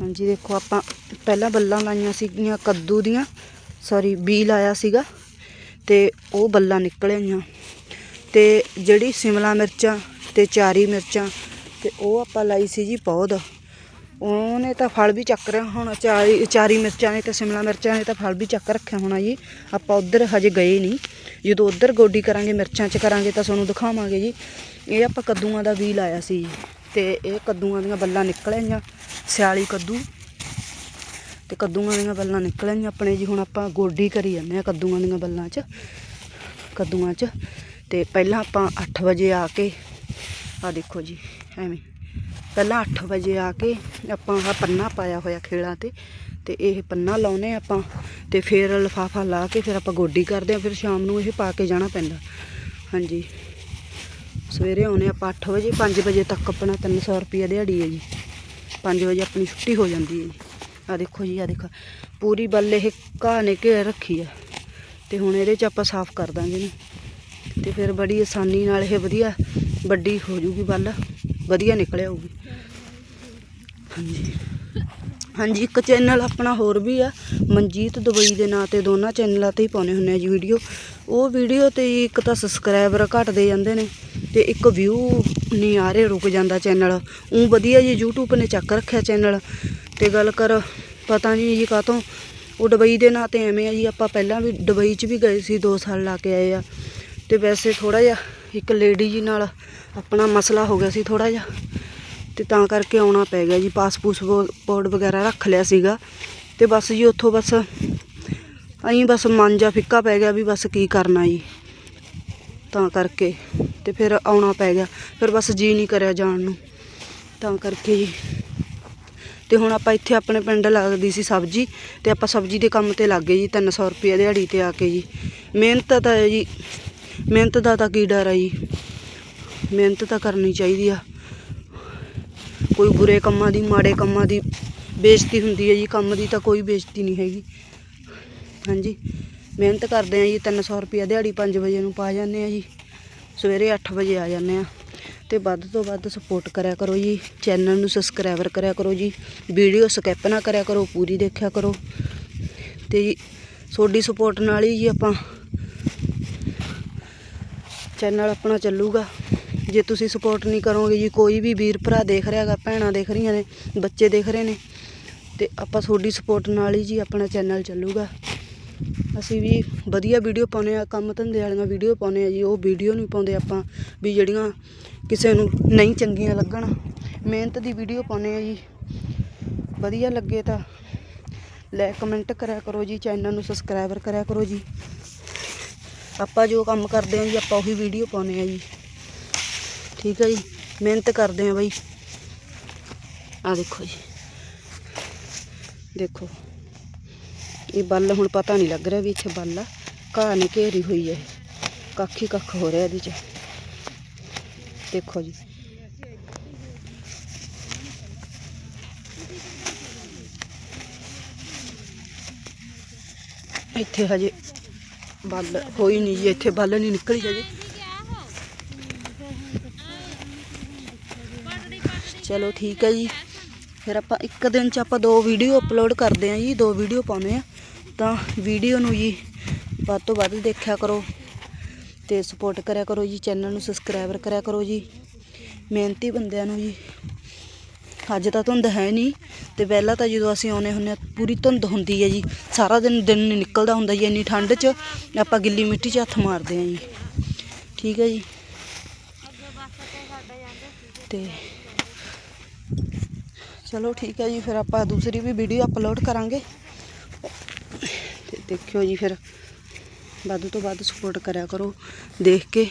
ਹਾਂਜੀ, ਦੇਖੋ ਆਪਾਂ ਪਹਿਲਾਂ ਬੱਲਾਂ ਲਾਈਆਂ ਸੀਗੀਆਂ, ਕੱਦੂ ਦੀਆਂ ਸੌਰੀ ਬੀ ਲਾਇਆ ਸੀਗਾ ਤੇ ਉਹ ਬੱਲਾਂ ਨਿਕਲ ਆਈਆਂ। ਤੇ ਜਿਹੜੀ ਸਿਮਲਾ ਮਿਰਚਾਂ ਤੇ ਚਾਰੀ ਮਿਰਚਾਂ ਤੇ ਉਹ ਆਪਾਂ ਲਾਈ ਸੀ ਜੀ ਪੌਦ ਉਹਨੇ ਤਾਂ ਫਲ ਵੀ ਚੱਕ ਰਿਹਾ ਹੋਣਾ, ਚਾਰੀ ਚਾਰੀ ਮਿਰਚਾਂ ਨੇ ਤੇ ਸਿਮਲਾ ਮਿਰਚਾਂ ਨੇ ਤਾਂ ਫਲ ਵੀ ਚੱਕ ਰੱਖਿਆ ਹੋਣਾ ਜੀ। ਆਪਾਂ ਉਧਰ ਹਜੇ ਗਏ ਨਹੀਂ। ਜਦੋਂ ਉਧਰ ਗੋਡੀ ਕਰਾਂਗੇ, ਮਿਰਚਾਂ 'ਚ ਕਰਾਂਗੇ ਤਾਂ ਤੁਹਾਨੂੰ ਦਿਖਾਵਾਂਗੇ ਜੀ। ਇਹ ਆਪਾਂ ਕੱਦੂਆਂ ਦਾ ਬੀ ਲਾਇਆ ਸੀ ਜੀ ਤੇ ਇਹ ਕੱਦੂਆਂ ਦੀਆਂ ਬੱਲਾਂ ਨਿਕਲ ਆਈਆਂ। ਸਿਆਲੀ ਕੱਦੂ। ਤੇ ਕੱਦੂਆਂ ਦੀਆਂ ਬੱਲਾਂ ਨਿਕਲ ਆਈਆਂ ਆਪਣੇ ਜੀ, ਹੁਣ ਆਪਾਂ ਗੋਡੀ ਕਰੀ ਜਾਂਦੇ ਆ ਕੱਦੂਆਂ ਦੀਆਂ ਬੱਲਾਂ 'ਚ। ਕੱਦੂਆਂ 'ਚ। ਤੇ ਪਹਿਲਾਂ ਆਪਾਂ 8 ਵਜੇ ਆ ਕੇ ਆ ਦੇਖੋ ਜੀ, ਐਵੇਂ। ਪਹਿਲਾਂ 8 ਵਜੇ ਆ ਕੇ ਆਪਾਂ ਆਹ ਪੰਨਾ ਪਾਇਆ ਹੋਇਆ ਖੇਲਾਂ ਤੇ। ਤੇ ਇਹ ਪੰਨਾ ਲਾਉਨੇ ਆਪਾਂ। ਤੇ ਫਿਰ ਲਫਾਫਾ ਲਾ ਕੇ ਫਿਰ ਆਪਾਂ ਗੋਡੀ ਕਰਦੇ ਆ ਫਿਰ ਸ਼ਾਮ ਨੂੰ ਇਹ ਪਾ ਕੇ ਜਾਣਾ ਪੈਂਦਾ। ਹਾਂਜੀ। ਸਵੇਰੇ ਆਉਨੇ ਆਪਾਂ 8 ਵਜੇ 5 ਵਜੇ ਤੱਕ ਆਪਣਾ 300 ਰੁਪਏ ਦਿਹਾੜੀ ਹੈ ਜੀ। 5 ਵਜੇ ਆਪਣੀ ਛੁੱਟੀ ਹੋ ਜਾਂਦੀ ਹੈ ਜੀ। ਆ ਦੇਖੋ ਜੀ ਆ ਦੇਖੋ। ਪੂਰੀ ਬੱਲ ਇਹ ਘਾਹ ਨੇ ਘੇਰ ਰੱਖੀ ਆ। ਤੇ ਹੁਣ ਇਹਦੇ 'ਚ ਆਪਾਂ ਸਾਫ਼ ਕਰ ਦਾਂਗੇ ਇਹਨੂੰ। ਤੇ ਫਿਰ ਬੜੀ ਆਸਾਨੀ ਨਾਲ ਇਹ ਵਧੀਆ ਵੱਡੀ ਹੋ ਜੂਗੀ ਬੱਲ। ਵਧੀਆ ਨਿਕਲ ਆਊਗੀ ਹਾਂਜੀ। ਹਾਂਜੀ, ਇੱਕ ਚੈਨਲ ਆਪਣਾ ਹੋਰ ਵੀ ਆ। ਮਨਜੀਤ ਦੁਬਈ ਦੇ ਨਾਂ ਤੇ ਦੋਨਾਂ ਚੈਨਲਾਂ ਤੇ ਹੀ ਪਾਉਨੇ ਹੁੰਨੇ ਆ ਜੀ ਵੀਡੀਓ। ਉਹ ਵੀਡੀਓ ਤੇ ਜੀ ਇੱਕ ਤਾਂ ਸਬਸਕ੍ਰਾਈਬਰ ਘਟਦੇ ਜਾਂਦੇ ਨੇ। ਤੇ ਇੱਕ ਵਿਊ ਨਹੀਂ ਆ ਰਹੇ ਰੁਕ ਜਾਂਦਾ ਚੈਨਲ ਉਹ ਵਧੀਆ ਜੀ YouTube ਨੇ ਚੱਕ ਰੱਖਿਆ ਚੈਨਲ ਤੇ ਗੱਲ ਕਰ, ਪਤਾ ਨਹੀਂ ਜੀ ਕਾਤੋਂ ਉਹ ਦੁਬਈ ਦੇ ਨਾਂ ਤੇ ਐਵੇਂ ਆ ਜੀ, ਆਪਾਂ ਪਹਿਲਾਂ ਵੀ ਦੁਬਈ 'ਚ ਵੀ ਗਏ ਸੀ 2 ਸਾਲ ਲਾ ਕੇ ਆਏ ਆ। ਤੇ ਵੈਸੇ ਥੋੜਾ ਜਿਹਾ ਇੱਕ ਲੇਡੀ ਜੀ ਨਾਲ ਆਪਣਾ ਮਸਲਾ ਹੋ ਗਿਆ ਸੀ ਥੋੜਾ ਜਿਹਾ। ਤੇ ਤਾਂ ਕਰਕੇ ਆਉਣਾ ਪੈ ਗਿਆ ਜੀ ਪਾਸਪੋਰਟ ਵਗੈਰਾ ਰੱਖ ਲਿਆ ਸੀਗਾ। ਤੇ ਬਸ ਜੀ ਉੱਥੋਂ ਬਸ ਅਹੀਂ ਬਸ ਮਨ ਜਾ ਫਿੱਕਾ ਪੈ ਗਿਆ ਵੀ ਬਸ ਕੀ ਕਰਨਾ ਜੀ। ਤਾਂ ਕਰਕੇ ਤੇ ਫਿਰ ਆਉਣਾ ਪੈ ਗਿਆ। ਫਿਰ ਬਸ ਜੀ ਨਹੀਂ ਕਰਿਆ ਜਾਣ ਨੂੰ। ਤਾਂ ਕਰਕੇ ਜੀ ਤੇ ਹੁਣ ਆਪਾਂ ਇੱਥੇ ਆਪਣੇ ਪਿੰਡ ਲੱਗਦੀ ਸੀ ਸਬਜ਼ੀ ਤੇ ਆਪਾਂ ਸਬਜ਼ੀ ਦੇ ਕੰਮ ਤੇ ਲੱਗ ਗਏ ਜੀ 300 ਰੁਪਏ ਦਿਹਾੜੀ ਤੇ ਆ ਕੇ ਜੀ। ਮਿਹਨਤ ਤਾਂ ਜੀ। ਮਿਹਨਤ ਦਾ ਤਾਂ ਕੀ ਡਰ ਆ ਜੀ। ਮਿਹਨਤ ਤਾਂ ਕਰਨੀ ਚਾਹੀਦੀ ਆ। ਕੋਈ ਬੁਰੇ ਕੰਮਾਂ ਦੀ, ਮਾੜੇ ਕੰਮਾਂ ਦੀ ਬੇਇੱਜ਼ਤੀ ਹੁੰਦੀ ਹੈ ਜੀ। ਕੰਮ ਦੀ ਤਾਂ ਕੋਈ ਬੇਇੱਜ਼ਤੀ ਨਹੀਂ ਹੈਗੀ। ਹਾਂਜੀ। ਮਿਹਨਤ ਕਰਦੇ ਆ ਜੀ 300 ਰੁਪਏ ਦਿਹਾੜੀ 5 ਵਜੇ ਨੂੰ ਪਾ ਜਾਂਦੇ ਆ ਜੀ। ਸਵੇਰੇ 8 ਵਜੇ ਆ ਜਾਂਦੇ ਆ ਤੇ ਵੱਧ ਤੋਂ ਵੱਧ ਸਪੋਰਟ ਕਰਿਆ ਕਰੋ ਜੀ ਚੈਨਲ ਨੂੰ ਸਬਸਕ੍ਰਾਈਬਰ ਕਰਿਆ ਕਰੋ ਜੀ ਵੀਡੀਓ ਸਕਿਪ ਨਾ ਕਰਿਆ ਕਰੋ, ਪੂਰੀ ਦੇਖਿਆ ਕਰੋ। ਤੇ ਜੀ, ਤੁਹਾਡੀ ਸਪੋਰਟ ਨਾਲ ਹੀ ਜੀ ਆਪਾਂ ਚੈਨਲ ਆਪਣਾ ਚੱਲੂਗਾ। ਜੇ ਤੁਸੀਂ ਸਪੋਰਟ ਨਹੀਂ ਕਰੋਗੇ ਜੀ, ਕੋਈ ਵੀ ਵੀਰ ਭਰਾ ਦੇਖ ਰਿਹਾਗਾ ਭੈਣਾਂ ਦੇਖ ਰਹੀਆਂ ਨੇ, ਬੱਚੇ ਦੇਖ ਰਹੇ ਨੇ, ਤੇ ਆਪਾਂ ਤੁਹਾਡੀ ਸਪੋਰਟ ਨਾਲ ਹੀ ਜੀ ਆਪਣਾ ਚੈਨਲ ਚੱਲੂਗਾ। ਅਸੀਂ ਵੀ ਵਧੀਆ ਵੀਡੀਓ ਪਾਉਨੇ ਆ ਕੰਮ ਧੰਦੇ ਵਾਲੀਆਂ ਵੀਡੀਓ ਪਾਉਨੇ ਆ ਜੀ, ਉਹ ਵੀਡੀਓ ਨਹੀਂ ਪਾਉਂਦੇ ਆਪਾਂ ਵੀ ਜਿਹੜੀਆਂ ਕਿਸੇ ਨੂੰ ਨਹੀਂ ਚੰਗੀਆਂ ਲੱਗਣ। ਮਿਹਨਤ ਦੀ ਵੀਡੀਓ ਪਾਉਨੇ ਆ ਜੀ। ਵਧੀਆ ਲੱਗੇ ਤਾਂ ਲਾਈਕ ਕਮੈਂਟ ਕਰਿਆ ਕਰੋ ਜੀ ਚੈਨਲ ਨੂੰ ਸਬਸਕ੍ਰਾਈਬਰ ਕਰਿਆ ਕਰੋ ਜੀ। ਆਪਾਂ ਜੋ ਕੰਮ ਕਰਦੇ ਆ ਜੀ, ਆਪਾਂ ਉਹੀ ਵੀਡੀਓ ਪਾਉਨੇ ਆ ਜੀ। ਠੀਕ ਹੈ ਜੀ, ਮਿਹਨਤ ਕਰਦੇ ਆ ਬਾਈ। ਆ ਦੇਖੋ ਜੀ। ਦੇਖੋ। ਇਹ ਬੱਲ ਹੁਣ ਪਤਾ ਨਹੀਂ ਲੱਗ ਰਿਹਾ ਵੀ ਇੱਥੇ ਬੱਲ ਆ। ਘਾਹ ਨੇ ਘੇਰੀ ਹੋਈ ਹੈ ਇਹ। ਕੱਖ ਹੀ ਕੱਖ ਹੋ ਰਿਹਾ ਇਹਦੇ ਚ। ਦੇਖੋ ਜੀ। ਇੱਥੇ ਹਜੇ ਬੱਲ ਹੋਈ ਨਹੀਂ ਜੀ। ਇੱਥੇ ਬੱਲ ਨਹੀਂ ਨਿਕਲੀ ਹਜੇ। ਚਲੋ ਠੀਕ ਹੈ ਜੀ। ਫਿਰ ਆਪਾਂ ਇੱਕ ਦਿਨ 'ਚ ਆਪਾਂ ਦੋ ਵੀਡੀਓ ਅਪਲੋਡ ਕਰਦੇ ਆਂ ਜੀ, ਦੋ ਵੀਡੀਓ ਪਾਉਨੇ ਆ। ਤਾਂ ਵੀਡੀਓ ਨੂੰ ਜੀ ਵੱਧ ਤੋਂ ਵੱਧ ਦੇਖਿਆ ਕਰੋ ਤੇ ਸਪੋਰਟ ਕਰਿਆ ਕਰੋ ਜੀ ਚੈਨਲ ਨੂੰ ਸਬਸਕ੍ਰਾਈਬਰ ਕਰਿਆ ਕਰੋ ਜੀ। ਮਿਹਨਤੀ ਬੰਦਿਆਂ ਨੂੰ ਜੀ। ਅੱਜ ਤਾਂ ਧੁੰਦ ਹੈ ਨਹੀਂ ਤੇ ਪਹਿਲਾਂ ਤਾਂ ਜਦੋਂ ਅਸੀਂ ਆਉਨੇ ਹੁੰਨੇ ਆ, ਪੂਰੀ ਧੁੰਦ ਹੁੰਦੀ ਹੈ ਜੀ। ਸਾਰਾ ਦਿਨ ਦਿਨ ਨਹੀਂ ਨਿਕਲਦਾ ਹੁੰਦਾ ਜੀ, ਇੰਨੀ ਠੰਡ 'ਚ ਆਪਾਂ ਗਿੱਲੀ ਮਿੱਟੀ 'ਚ ਹੱਥ ਮਾਰਦੇ ਆਂ ਜੀ। ਠੀਕ ਹੈ ਜੀ। ਤੇ ਚਲੋ ਠੀਕ ਹੈ ਜੀ, ਫਿਰ ਆਪਾਂ ਦੂਸਰੀ ਵੀ ਵੀਡੀਓ ਅਪਲੋਡ ਕਰਾਂਗੇ। ਤੇ ਦੇਖਿਓ ਜੀ ਫਿਰ, ਵੱਧ ਤੋਂ ਵੱਧ ਸਪੋਰਟ ਕਰਿਆ ਕਰੋ, ਦੇਖ ਕੇ।